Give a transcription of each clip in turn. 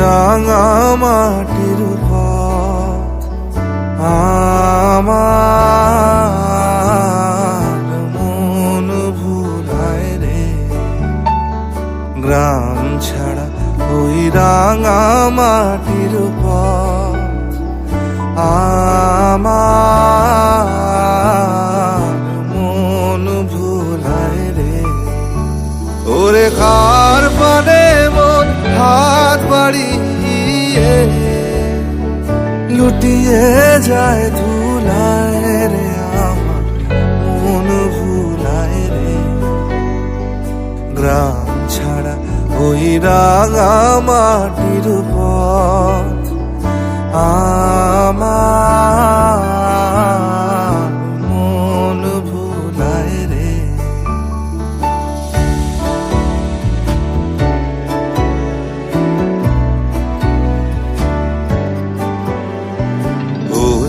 রাঙা মাটির আমার মন ভুলায় রে। গ্রাম ছাড়া ওই রাঙা মাটির আমার মন ভুলায় রে। ওরে খার বাড়িয়ে লুটিয়ে যায় ধুলায় রে আমার মন ভুলায় রে। গ্রাম ছাড়া ওই রাঙা মাটির পথ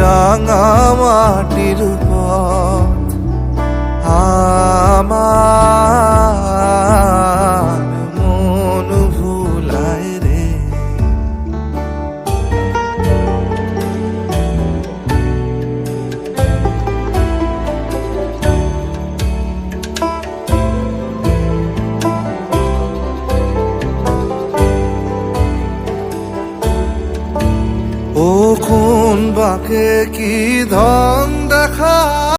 রাঙা মাটির পথ। আমার মন ভুলায় রে। ও কোন বাকে কি ধন দেখা